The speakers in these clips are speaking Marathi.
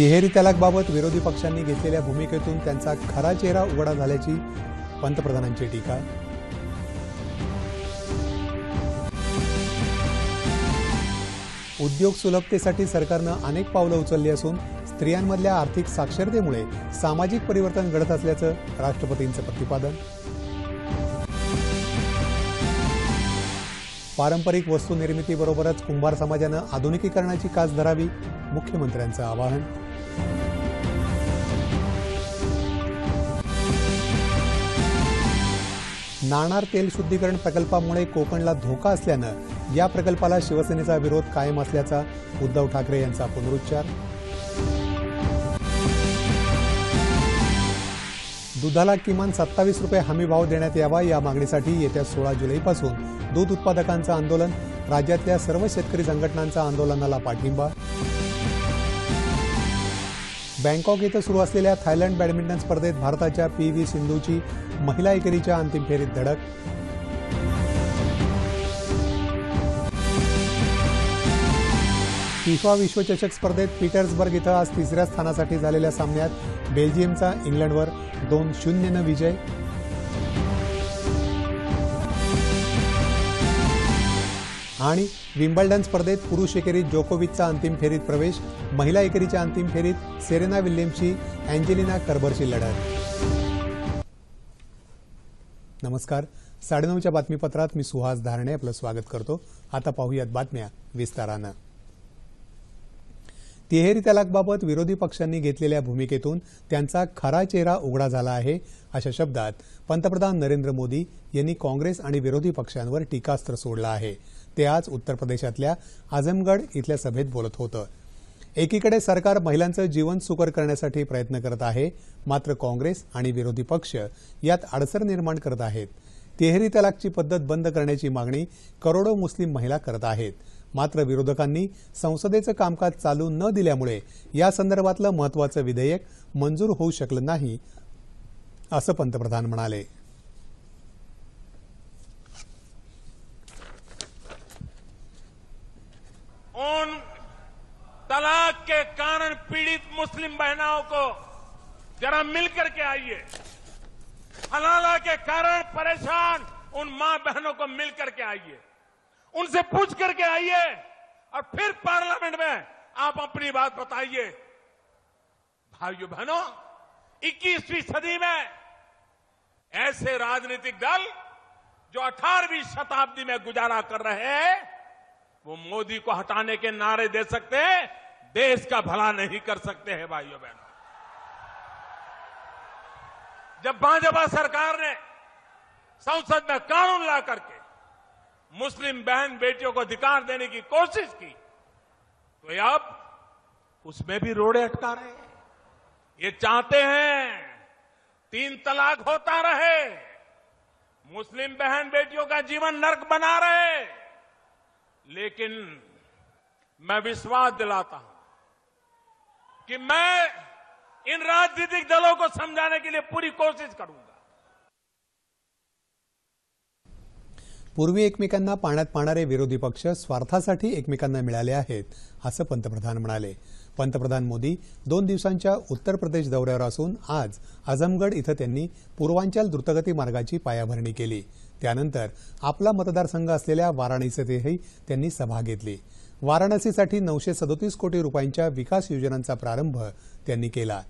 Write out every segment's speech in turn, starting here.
तिहेरी तलाकबाबत विरोधी पक्षांनी घेतलेल्या भूमिकेतून त्यांचा खरा चेहरा उघडा झाल्याची पंतप्रधानांची टीका. उद्योग सुलभतेसाठी सरकारनं अनेक पावलं उचलली असून स्त्रियांमधल्या आर्थिक साक्षरतेमुळे सामाजिक परिवर्तन घडत असल्याचं राष्ट्रपतींचं प्रतिपादन. पारंपरिक वस्तू निर्मितीबरोबरच कुंभार समाजानं आधुनिकीकरणाची कास धरावी मुख्यमंत्र्यांचं आवाहन. नाणार तेल शुद्धीकरण प्रकल्पामुळे कोकणला धोका असल्यानं या प्रकल्पाला शिवसेनेचा विरोध कायम असल्याचा उद्धव ठाकरे यांचा पुनरुच्चार. दुधाला किमान सत्तावीस रुपये हमी भाव देण्यात यावा या मागणीसाठी येत्या सोळा जुलैपासून दूध उत्पादकांचं आंदोलन राज्यातल्या सर्व शेतकरी संघटनांचा आंदोलनाला पाठिंबा. बँकॉक इथं सुरू असलेल्या थायलंड बॅडमिंटन स्पर्धेत भारताच्या पी व्ही सिंधूची महिला एकेरीच्या अंतिम फेरीत धडक. फिफा विश्वचषक स्पर्धेत पीटर्सबर्ग इथं आज तिसऱ्या स्थानासाठी झालेल्या सामन्यात बेल्जियमचा इंग्लंडवर दोन शून्यनं विजय. आणि विम्बल्डन स्पर्धेत पुरुष एकेरीत जोकोविचचा अंतिम फेरीत प्रवेश महिला एकेरीच्या अंतिम फेरीत सेरेना विल्यम्सची अँजेलिना कर्बरची लढत. नमस्कार. साडेनऊच्या बातमीपत्रात मी सुहास धारणे आपलं स्वागत करतो. आता पाहूयात बातम्या विस्तारानं. तिहेरी तलाकबाबत विरोधी पक्षांनी घेतलेल्या भूमिकेतून त्यांचा खरा चेहरा उघडा झाला आहे अशा शब्दात पंतप्रधान नरेंद्र मोदी यांनी काँग्रेस आणि विरोधी पक्षांवर टीकास्त्र सोडलं आहे. ते आज उत्तर प्रदेशातल्या आझमगड इथल्या सभेत बोलत होतं. एकीकडे सरकार महिलांचं जीवन सुकर करण्यासाठी प्रयत्न करत आहे मात्र काँग्रेस आणि विरोधी पक्ष यात अडसर निर्माण करत आहेत. तिहेरी तलाकची पद्धत बंद करण्याची मागणी करोडो मुस्लिम महिला करत आहेत. मात्र विरोधकांनी संसदेचं कामकाज चालू न दिल्यामुळे या संदर्भातलं महत्वाचं विधेयक मंजूर होऊ शकलं नाही असं पंतप्रधान म्हणाले. उन तलाक के कारण पीड़ित मुस्लिम बहनाओं को जरा मिल करके आइए। हलाला के कारण परेशान उन मां बहनों को मिल करके आइए। उनसे पूछ करके आइए और फिर पार्लियामेंट में आप अपनी बात बताइए। भाइयों बहनों 21वीं सदी में ऐसे राजनीतिक दल जो 18वीं शताब्दी में गुजारा कर रहे हैं, वो मोदी को हटाने के नारे दे सकते हैं, देश का भला नहीं कर सकते हैं, भाइयों बहनों। जब भाजपा सरकार ने संसद में कानून ला करके मुस्लिम बहन बेटियों को अधिकार देने की कोशिश की। तो ये अब उसमें भी रोड़े अटका रहे ये चाहते हैं तीन तलाक होता रहे, मुस्लिम बहन बेटियों का जीवन नर्क बना रहे। लेकिन मैं विश्वास दिलाता हूँ कि मैं इन राजनीतिक दलों को समझाने के लिए पूरी कोशिश करूँगा। पूर्वी एकमेकांना पाण्यात पाणारे विरोधी पक्ष स्वार्थासाठी एकमेकांना मिळाले आहेत असं पंतप्रधान म्हणाले. पंतप्रधान मोदी दोन दिवसांच्या उत्तर प्रदेश दौऱ्यावर असून आज आझमगड इथं त्यांनी पूर्वांचल द्रुतगती मार्गाची पायाभरणी केली. त्यानंतर आपला मतदारसंघ असलेल्या वाराणसीतही त्यांनी सभा घेतली. वाराणसीसाठी नऊशे सदोतीस कोटी रुपयांच्या विकास योजनांचा प्रारंभ त्यांनी केला.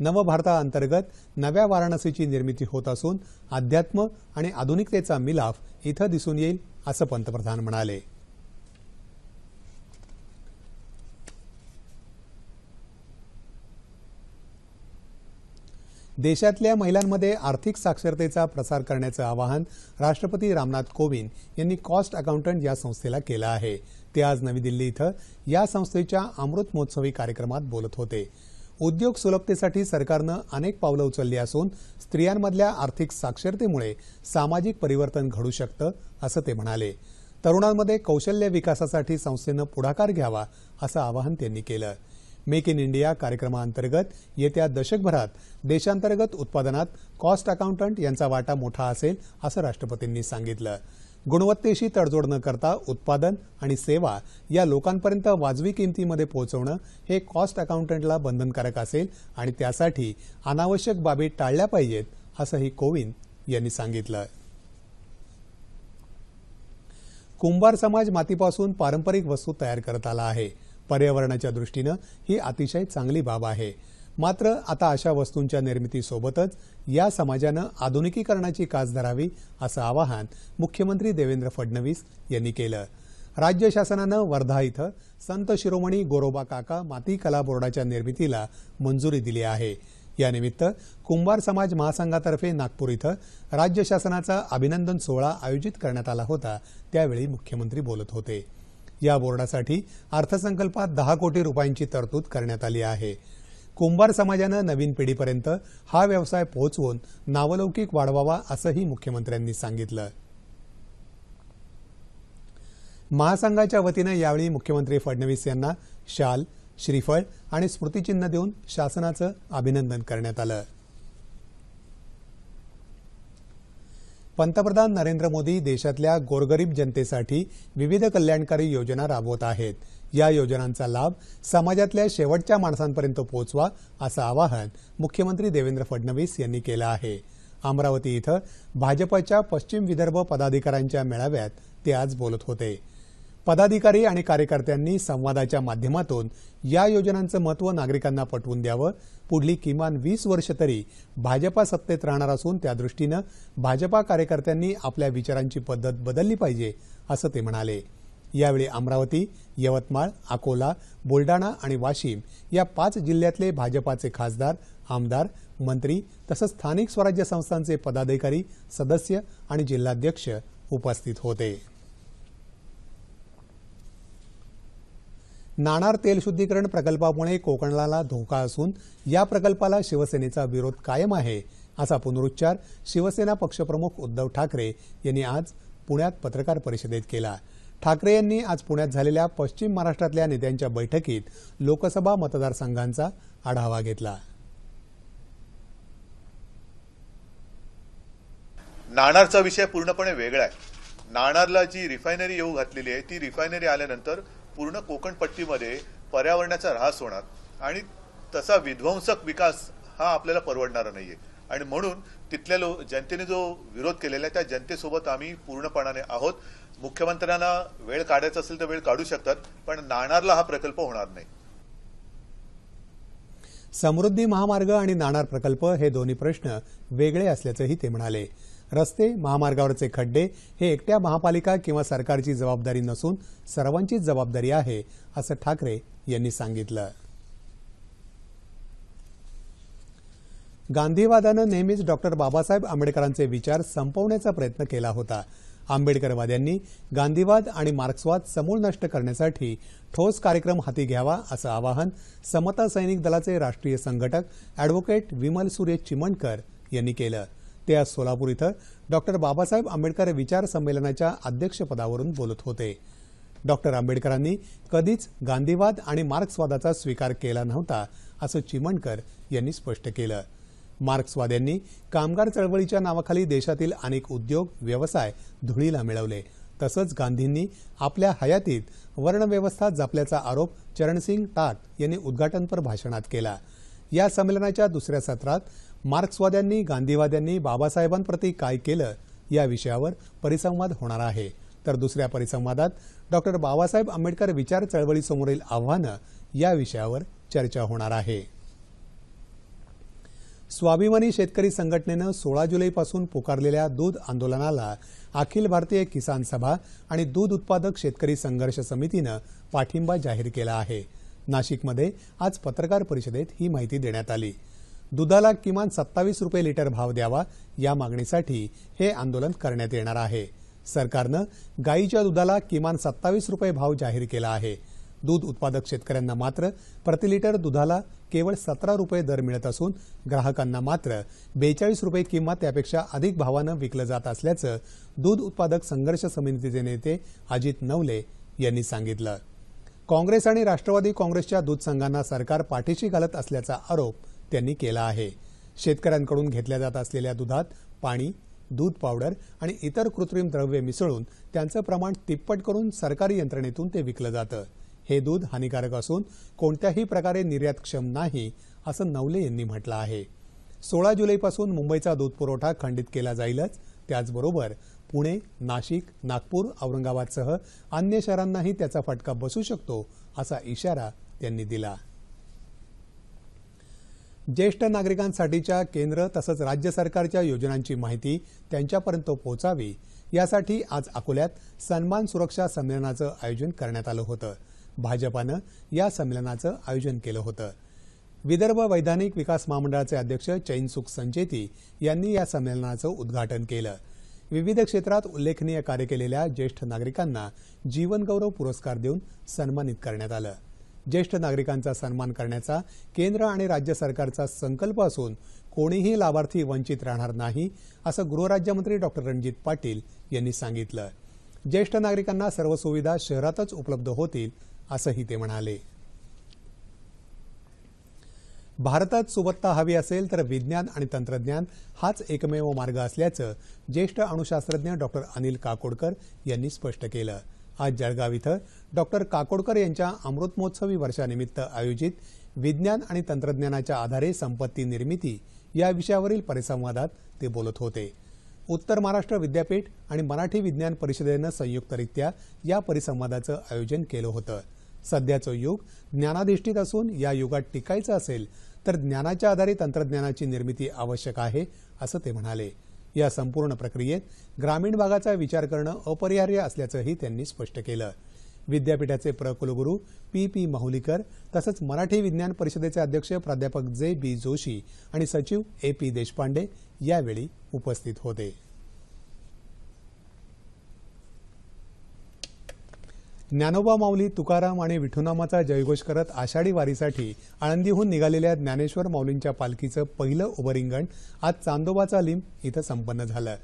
नवभारताअंतर्गत नव्या वाराणसीची निर्मिती होत असून अध्यात्म आणि आधुनिकतेचा मिलाफ इथं दिसून येईल असं पंतप्रधान म्हणाले. देशातल्या महिलांमध्ये आर्थिक साक्षरतेचा प्रसार करण्याचं आवाहन राष्ट्रपती रामनाथ कोविंद यांनी कॉस्ट अकाउंटंट या संस्थेला केलं आहे. ते आज नवी दिल्ली इथं या संस्थेच्या अमृत महोत्सवी कार्यक्रमात बोलत होते. उद्योग सुलभतेसाठी सरकारनं अनेक पावलं उचलली असून स्त्रियांमधल्या आर्थिक साक्षरतेमुळे सामाजिक परिवर्तन घडू शकतं असं ते म्हणाले. तरुणांमध्ये कौशल्य विकासासाठी संस्थेनं पुढाकार घ्यावा असं आवाहन त्यांनी केलं. मेक इन इंडिया कार्यक्रमाअंतर्गत येत्या दशकभरात देशांतर्गत उत्पादनात कॉस्ट अकाउंटंट यांचा वाटा मोठा असेल असं राष्ट्रपतींनी सांगितलं. गुणवत्तेशी तडजोड न करता उत्पादन आणि सेवा या लोकांपर्यंत वाजवी किमतीमध्ये पोहोचवणं हे कॉस्ट अकाउंटंटला बंधनकारक असेल आणि त्यासाठी अनावश्यक बाबी टाळल्या पाहिजेत असंही कोविंद यांनी सांगितलं कुंभार समाज मातीपासून पारंपरिक वस्तू तयार करत आला आहे. पर्यावरणाच्या दृष्टीनं ही अतिशय चांगली बाब आहे. मात्र आता अशा वस्तूंच्या निर्मितीसोबतच या समाजानं आधुनिकीकरणाची कास धरावी असं आवाहन मुख्यमंत्री देवेंद्र फडणवीस यांनी केलं. राज्य शासनानं वर्धा इथं संत शिरोमणी गोरोबा काका माती कला बोर्डाच्या निर्मितीला मंजुरी दिली आहे. यानिमित्त कुंभार समाज महासंघातर्फे नागपूर इथं राज्य शासनाचा अभिनंदन सोहळा आयोजित करण्यात आला होता त्यावेळी मुख्यमंत्री बोलत होते. या बोर्डासाठी अर्थसंकल्पात दहा कोटी रुपयांची तरतूद करण्यात आली आहे. कुंभार समाजानं नवीन पिढीपर्यंत हा व्यवसाय पोहोचवून नावलौकिक वाढवावा असंही मुख्यमंत्र्यांनी सांगितलं. महासंघाच्या वतीनं यावेळी मुख्यमंत्री फडणवीस यांना शाल श्रीफळ आणि स्मृतिचिन्ह देऊन शासनाचं अभिनंदन करण्यात आलं. पंतप्रधान नरेंद्र मोदी देशातल्या गोरगरीब जनतेसाठी विविध कल्याणकारी योजना राबवत आहेत. या योजनांचा लाभ समाजातल्या शेवटच्या माणसांपर्यंत पोहोचवा असं आवाहन मुख्यमंत्री देवेंद्र फडणवीस यांनी केलं आहे. अमरावती इथं भाजपच्या पश्चिम विदर्भ पदाधिकाऱ्यांच्या मेळाव्यात ते आज बोलत होते. पदाधिकारी आणि कार्यकर्त्यांनी संवादाच्या माध्यमातून या योजनांचं महत्त्व नागरिकांना पटवून द्यावं. पुढली किमान वीस वर्ष तरी भाजपा सत्तेत राहणार असून त्यादृष्टीनं भाजपा कार्यकर्त्यांनी आपल्या विचारांची पद्धत बदलली पाहिजे असं ते म्हणाले. यावेळी अमरावती यवतमाळ अकोला बुलडाणा आणि वाशिम या पाच जिल्ह्यातले भाजपाचे खासदार आमदार मंत्री तसंच स्थानिक स्वराज्य संस्थांचे पदाधिकारी सदस्य आणि जिल्हाध्यक्ष उपस्थित होते. नाणार तेल शुद्धीकरण प्रकल्पामुळे कोकणाला धोका असून या प्रकल्पाला शिवसेनेचा विरोध कायम आहे असा पुनरुच्चार शिवसेना पक्षप्रमुख उद्धव ठाकरे यांनी आज पुण्यात पत्रकार परिषदेत केला. ठाकरे यांनी आज पुण्यात झालेल्या पश्चिम महाराष्ट्रातल्या नेत्यांच्या बैठकीत लोकसभा मतदारसंघांचा आढावा घेतला. नाणारचा विषय पूर्णपणे वेगळा आहे. नाणारला जी रिफायनरी येऊ घातलेली आहे ती रिफायनरी आल्यानंतर पूर्ण कोकणपट्टीमध्ये पर्यावरणाचा ऱ्हास होणार आणि तसा विध्वंसक विकास हा आपल्याला परवडणारा नाहीये. आणि म्हणून तिथल्या लो जनतेने जो विरोध केलेला आहे त्या जनतेसोबत आम्ही पूर्णपणाने आहोत. मुख्यमंत्र्यांना वेळ काढायचा असेल तर वेळ काढू शकतात पण नाणारला हा प्रकल्प होणार नाही. समृद्धी महामार्ग आणि नाणार प्रकल्प हे दोन्ही प्रश्न वेगळे असल्याचंही ते म्हणाले. रस्ते महामार्गावरचे खड्डे हे एकट्या महापालिका किंवा सरकारची जबाबदारी नसून सर्वांचीच जबाबदारी आहे असं ठाकरे यांनी सांगितलं. गांधीवादानं नेहमीच डॉक्टर बाबासाहेब आंबेडकरांचे विचार संपवण्याचा प्रयत्न केला होता. आंबेडकरवाद्यांनी गांधीवाद आणि मार्क्सवाद समूळ नष्ट करण्यासाठी ठोस कार्यक्रम हाती घ्यावा असं आवाहन समता सैनिक दलाचे राष्ट्रीय संघटक अॅडव्होकेट विमल सूर्य चिमणकर यांनी केलं. ते आज सोलापूर इथं डॉक्टर बाबासाहेब आंबेडकर विचार संमेलनाच्या अध्यक्षपदावरून बोलत होते. डॉक्टर आंबेडकरांनी कधीच गांधीवाद आणि मार्क्सवादाचा स्वीकार केला नव्हता असं चिमणकर यांनी स्पष्ट केलं. मार्क्सवाद्यांनी कामगार चळवळीच्या नावाखाली देशातील अनेक उद्योग व्यवसाय धुळीला मिळवले. तसंच गांधींनी आपल्या हयातीत वर्णव्यवस्था जपल्याचा आरोप चरणसिंग टाक यांनी उद्घाटनपर भाषणात केला. या संमेलनाच्या दुसऱ्या सत्रात मार्क्सवाद्यांनी गांधीवाद्यांनी बाबासाहेबांप्रती काय केलं या विषयावर परिसंवाद होणार आहे. तर दुसऱ्या परिसंवादात डॉक्टर बाबासाहेब आंबेडकर विचार चळवळीसमोरील आव्हानं या विषयावर चर्चा होणार आहे. स्वाभिमानी शेतकरी संघटनेनं सोळा जुलैपासून पुकारलेल्या दूध आंदोलनाला अखिल भारतीय किसान सभा आणि दूध उत्पादक शेतकरी संघर्ष समितीनं पाठिंबा जाहीर केला आहे. नाशिकमध्ये आज पत्रकार परिषदेत ही माहिती देण्यात आली. दुधाला किमान सत्तावीस रुपये लिटर भाव द्यावा या मागणीसाठी हे आंदोलन करण्यात येणार आहे. सरकारनं गायीच्या दुधाला किमान सत्तावीस रुपये भाव जाहीर केला आहे. दूध उत्पादक शेतकऱ्यांना मात्र प्रति लिटर दुधाला केवळ सतरा रुपये दर मिळत असून ग्राहकांना मात्र बेचाळीस रुपये किंवा त्यापेक्षा अधिक भावानं विकलं जात असल्याचं दूध उत्पादक संघर्ष समितीचे नेते अजित नवले यांनी सांगितलं. काँग्रेस आणि राष्ट्रवादी काँग्रेसच्या दूध संघांना सरकार पाठीशी घालत असल्याचा आरोप त्यांनी केला आहे. शेतकऱ्यांकडून घेतल्या जात असलेल्या दुधात पाणी दूध पावडर आणि इतर कृत्रिम द्रव्ये मिसळून त्यांचं प्रमाण तिप्पट करून सरकारी यंत्रणेतून ते विकलं जातं. हे दूध हानिकारक असून कोणत्याही प्रकारे निर्यातक्षम नाही असं नवले यांनी म्हटलं आहे. सोळा जुलैपासून मुंबईचा दूध पुरवठा खंडित केला जाईलच. त्याचबरोबर पुणे नाशिक नागपूर औरंगाबादसह अन्य शहरांनाही त्याचा फटका बसू शकतो असा इशारा त्यांनी दिला. ज्येष्ठ नागरिकांसाठीच्या केंद्र तसंच राज्य सरकारच्या योजनांची माहिती त्यांच्यापर्यंत पोहोचावी यासाठी आज अकोल्यात सन्मान सुरक्षा संमेलनाचं आयोजन करण्यात आलं होतं. भाजपानं या संमेलनाचं आयोजन केलं होतं. विदर्भ वैधानिक विकास महामंडळाचे अध्यक्ष चैनसुख संचेती यांनी या संमेलनाचं उद्घाटन केलं. विविध क्षेत्रात उल्लेखनीय कार्य केलेल्या ज्येष्ठ नागरिकांना जीवनगौरव पुरस्कार देऊन सन्मानित करण्यात आलं. ज्येष्ठ नागरिकांचा सन्मान करण्याचा केंद्र आणि राज्य सरकारचा संकल्प असून कोणीही लाभार्थी वंचित राहणार नाही असं गृहराज्यमंत्री डॉक्टर रणजित पाटील यांनी सांगितलं. ज्येष्ठ नागरिकांना सर्व सुविधा शहरातच उपलब्ध होतील असंही ते म्हणाले. भारतात सुबत्ता हवी असेल तर विज्ञान आणि तंत्रज्ञान हाच एकमेव मार्ग असल्याचं ज्येष्ठ अणुशास्त्रज्ञ डॉक्टर अनिल काकोडकर यांनी स्पष्ट केलं. आज जळगाव इथं डॉक्टर काकोडकर यांच्या अमृतमहोत्सवी वर्षानिमित्त आयोजित विज्ञान आणि तंत्रज्ञानाच्या आधारे संपत्ती निर्मिती या विषयावरील परिसंवादात ते बोलत होते. उत्तर महाराष्ट्र विद्यापीठ आणि मराठी विज्ञान परिषदेनं संयुक्तरित्या या परिसंवादाचं आयोजन केलं होतं. सध्याचं युग ज्ञानाधिष्ठित असून या युगात टिकायचं असेल तर ज्ञानाच्या आधारे तंत्रज्ञानाची निर्मिती आवश्यक आहे असं ते म्हणाले. या संपूर्ण प्रक्रियेत ग्रामीण भागाचा विचार करणं अपरिहार्य असल्याचंही त्यांनी स्पष्ट केलं. विद्यापीठाचे प्रकुलगुरू पी पी माहुलीकर तसंच मराठी विज्ञान परिषदेचे अध्यक्ष प्राध्यापक जे बी जोशी आणि सचिव ए पी देशपांडे यावेळी उपस्थित होते. ज्ञानोबा माऊली तुकाराम आणि विठुनामाचा जयघोष करत आषाढी वारीसाठी आळंदीहून निघालेल्या ज्ञानेश्वर माऊलींच्या पालखीचं पहिलं उभरिंगण आज चांदोबाचा लिंब इथं संपन्न झालं.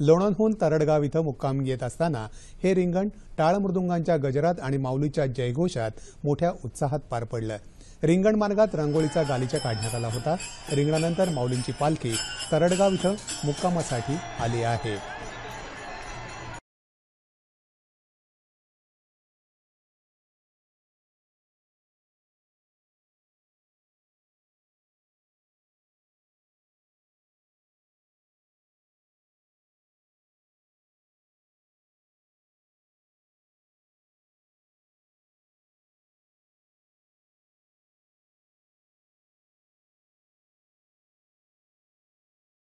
लोणंदहून तरडगाव इथं मुक्काम येत असताना हे रिंगण टाळमृदुंगांच्या गजरात आणि माऊलीच्या जयघोषात मोठ्या उत्साहात पार पडलं. रिंगण मार्गात रांगोळीचा गालिचा काढण्यात आला होता. रिंगणानंतर माऊलींची पालखी तरडगाव इथं मुक्कामासाठी आली आहे.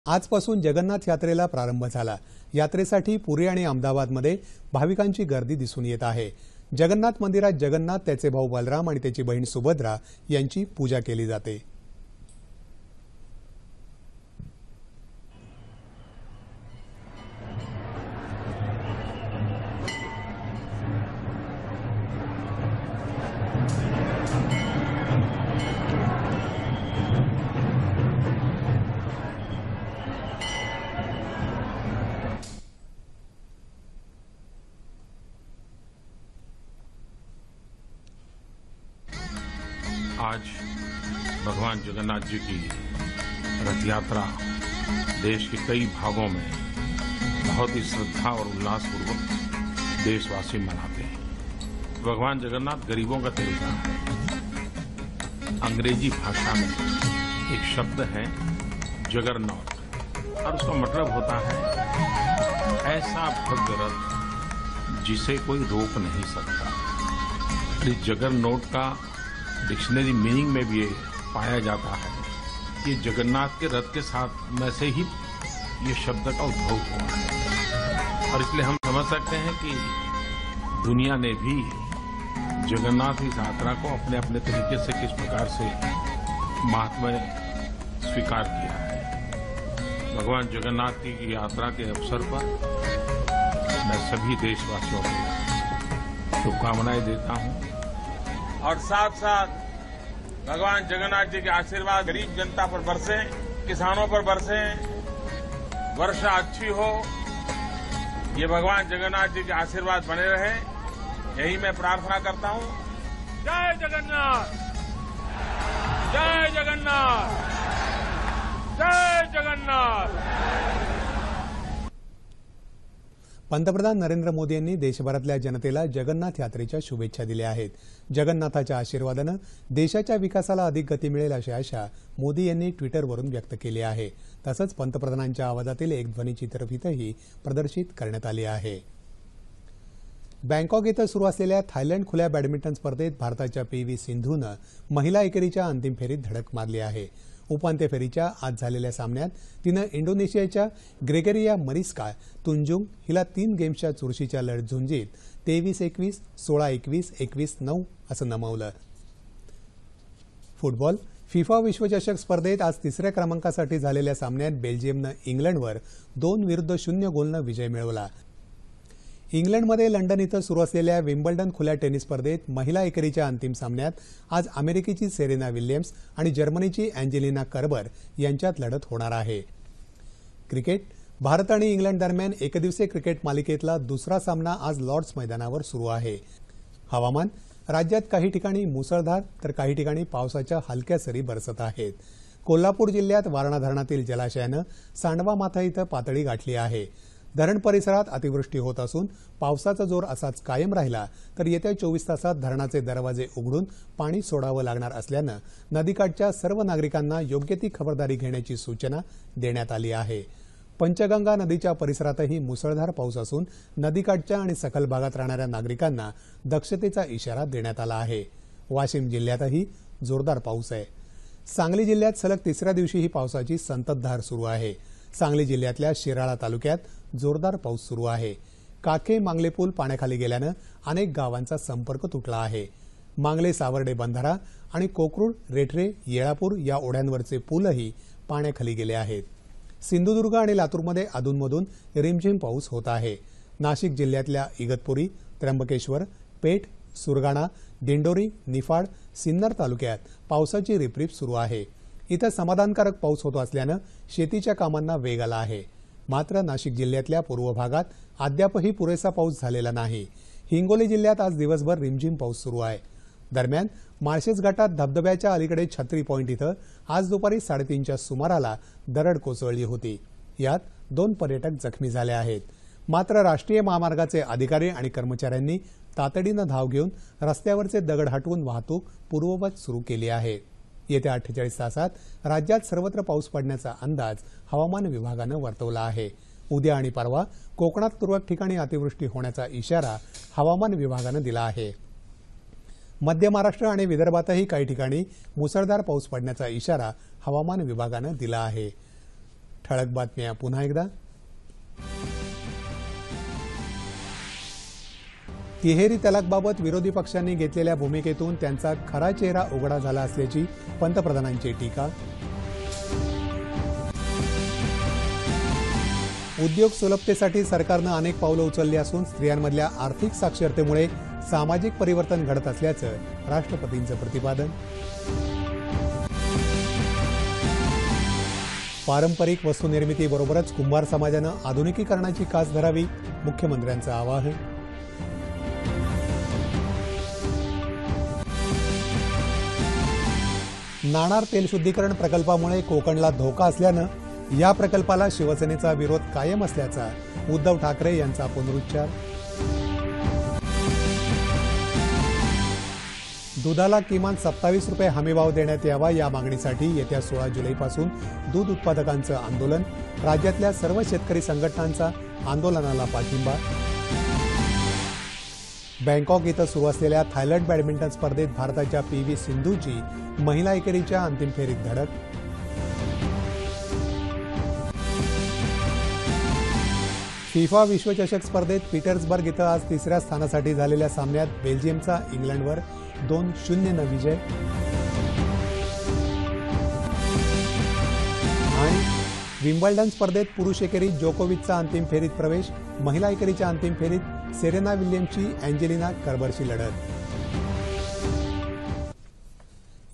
आजपासून जगन्नाथ यात्रेला प्रारंभ झाला. यात्रेसाठी पुरी आणि अहमदाबादमध्ये भाविकांची गर्दी दिसून येत आहे. जगन्नाथ मंदिरात जगन्नाथ त्याचे भाऊ बलराम आणि त्याची बहीण सुभद्रा यांची पूजा केली जाते. आज भगवान जगन्नाथ जी की रथ यात्रा देश के कई भागों में बहुत ही श्रद्धा और उल्लासपूर्वक देशवासी मनाते हैं। भगवान जगन्नाथ गरीबों का तरीका है। अंग्रेज़ी भाषा में एक शब्द है जगरनॉट और उसका मतलब होता है, ऐसा भव्य रथ जिसे कोई रोक नहीं सकता। इस जगर का डिक्शनरी मीनिंग में भी पाया जाता है। कि जगन्नाथ के रथ के साथ में से ही ये शब्द का उद्भव हुआ है। और इसलिए हम समझ सकते हैं कि दुनिया ने भी जगन्नाथ इस यात्रा को अपने अपने तरीके से किस प्रकार से महात्मा स्वीकार किया है। भगवान जगन्नाथ की यात्रा के अवसर पर मैं सभी देशवासियों को शुभकामनाएँ देता हूँ। और साथ साथ भगवान जगन्नाथ जी के आशीर्वाद गरीब जनता पर बरसे, किसानों पर बरसे, वर्षा अच्छी हो, ये भगवान जगन्नाथ जी के आशीर्वाद बने रहे। यही मैं प्रार्थना करता हूँ। जय जगन्नाथ। जय जगन्नाथ। जय जगन्नाथ। पंतप्रधान नरेंद्र मोदी यांनी देशभरातल्या जनतेला जगन्नाथ यात्रेच्या शुभेच्छा दिल्या आहेत. जगन्नाथाच्या आशीर्वादानं देशाच्या विकासाला अधिक गती मिळेल अशी आशा मोदी यांनी ट्विटरवरून व्यक्त केली आहे. तसंच पंतप्रधानांच्या आवाजातील एक ध्वनिचित्रफितही प्रदर्शित करण्यात आली आहे. बँकॉक इथं सुरू असलेल्या थायलंड खुल्या बॅडमिंटन स्पर्धेत भारताच्या पी व्ही सिंधूनं महिला एकेरीच्या अंतिम फेरीत धडक मारली आहे. उपांत्य फेरीच्या आज झालेल्या सामन्यात तिनं इंडोनेशियाच्या ग्रेगरिया मरिस्का तुंजुंग हिला तीन गेम्सच्या चुरशीच्या लढ झुंजीत तेवीस एकवीस सोळा एकवीस एकवीस नऊ असं नमवलं. फुटबॉल फिफा विश्वचषक स्पर्धेत आज तिसऱ्या क्रमांकासाठी झालेल्या सामन्यात बेल्जियमनं इंग्लंडवर दोन विरुद्ध शून्य गोलनं विजय मिळवला. इंग्लंडमध्ये लंडन इथं सुरू असलेल्या विम्बल्डन खुल्या टेनिस स्पर्धेत महिला एकेरीच्या अंतिम सामन्यात आज अमेरिकेची सेरेना विल्यम्स आणि जर्मनीची अँजेलिना कर्बर यांच्यात लढत होणार आहे. क्रिकेट भारत आणि इंग्लंड दरम्यान एकदिवसीय क्रिकेट मालिकेतला दुसरा सामना आज लॉर्ड्स मैदानावर सुरू आहे. हवामान राज्यात काही ठिकाणी मुसळधार तर काही ठिकाणी पावसाच्या हलक्या सरी बरसत आहेत. कोल्हापूर जिल्ह्यात वारणा धरणातील जलाशयानं सांडवा माथा इथं पातळी गाठली आहे. धरण परिसरात अतिवृष्टी होत असून पावसाचा जोर असाच कायम राहिला तर येत्या चोवीस तासात धरणाचे दरवाजे उघडून पाणी सोडावं लागणार असल्यानं नदीकाठच्या सर्व नागरिकांना योग्य ती खबरदारी घेण्याची सूचना देण्यात आली आहे. पंचगंगा नदीच्या परिसरातही मुसळधार पाऊस असून नदीकाठच्या आणि सखल भागात राहणाऱ्या नागरिकांना दक्षतेचा इशारा देण्यात आला आहे. वाशिम जिल्ह्यातही जोरदार पाऊस आहे. सांगली जिल्ह्यात सलग तिसऱ्या दिवशीही पावसाची संततधार सुरू आहे. सांगली जिल्ह्यातल्या शिराळा तालुक्यात जोरदार पाऊस सुरू आहे. काखे मांगले पूल पाण्याखाली गेल्यानं अनेक गावांचा संपर्क तुटला आहे. मांगले सावर्डे बंधारा आणि कोकरूड रेठरे येळापूर या ओढ्यांवरचे पूलही पाण्याखाली गेले आहेत. सिंधुदुर्ग आणि लातूरमध्ये अधूनमधून रिमझिम पाऊस होत आहे. नाशिक जिल्ह्यातल्या इगतपुरी त्र्यंबकेश्वर पेठ सुरगाणा दिंडोरी निफाड सिन्नर तालुक्यात पावसाची रिपरिप सुरू आहे. इथं समाधानकारक पाऊस होत असल्यानं शेतीच्या कामांना वेग आला आहे. मात्र नाशिक जिल्ह्यातल्या पूर्व भागात अद्यापही पुरेसा पाऊस झालेला नाही. हिंगोली जिल्ह्यात आज दिवसभर रिमझिम पाऊस सुरू आहे. दरम्यान माळशेज घाटात धबधब्याच्या अलीकडे छत्री पॉईंट इथं आज दुपारी साडेतीनच्या सुमाराला दरड कोसळली होती. यात दोन पर्यटक जखमी झाले आहेत. मात्र राष्ट्रीय महामार्गाचे अधिकारी आणि कर्मचाऱ्यांनी तातडीनं धाव घेऊन रस्त्यावरचे दगड हटवून वाहतूक पूर्ववत सुरू केली आहे. येत्या अठ्ठेचाळीस तासात राज्यात सर्वत्र पाऊस पडण्याचा अंदाज हवामान विभागानं वर्तवला आहे. उद्या आणि परवा कोकणात तुरळक ठिकाणी अतिवृष्टी होण्याचा इशारा हवामान विभागानं दिला आहे. मध्य महाराष्ट्र आणि विदर्भातही काही ठिकाणी मुसळधार पाऊस पडण्याचा इशारा हवामान विभागानं दिला आहे. ठळक बातम्या पुन्हा एकदा. तिहेरी तलाकबाबत विरोधी पक्षांनी घेतलेल्या भूमिकेतून त्यांचा खरा चेहरा उघडा झाला असल्याची पंतप्रधानांची टीका. उद्योग सुलभतेसाठी सरकारनं अनेक पावलं उचलली असून स्त्रियांमधल्या आर्थिक साक्षरतेमुळे सामाजिक परिवर्तन घडत असल्याचं राष्ट्रपतींचं प्रतिपादन. पारंपरिक वस्तुनिर्मितीबरोबरच कुंभार समाजानं आधुनिकीकरणाची कास धरावी मुख्यमंत्र्यांचं आवाहन. नाणार तेल शुद्धीकरण प्रकल्पामुळे कोकणला धोका असल्यानं या प्रकल्पाला शिवसेनेचा विरोध कायम असल्याचा उद्धव ठाकरे यांचा पुनरुच्चार. दुधाला किमान सत्तावीस रुपये हमीभाव देण्यात यावा या मागणीसाठी येत्या सोळा जुलैपासून दूध उत्पादकांचं आंदोलन राज्यातल्या सर्व शेतकरी संघटनांचा आंदोलनाला पाठिंबा बँकॉक इथं सुरू असलेल्या थायलंड बॅडमिंटन स्पर्धेत भारताच्या पी व्ही सिंधूची महिला एकेरीच्या अंतिम फेरीत धडक. फिफा विश्वचषक स्पर्धेत पीटर्सबर्ग इथं आज तिसऱ्या स्थानासाठी झालेल्या सामन्यात बेल्जियमचा इंग्लंडवर दोन शून्यनं विजय. आणि विम्बल्डन स्पर्धेत पुरुष एकेरीत जोकोविचचा अंतिम फेरीत प्रवेश महिला एकेरीच्या अंतिम फेरीत सेरेना विल्यमची अँजेलिना कर्बरशी लढत.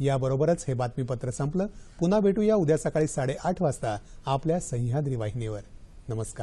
याबरोबरच हे बातमीपत्र संपलं. पुन्हा भेटूया उद्या सकाळी साडेआठ वाजता आपल्या सह्याद्री वाहिनीवर. नमस्कार.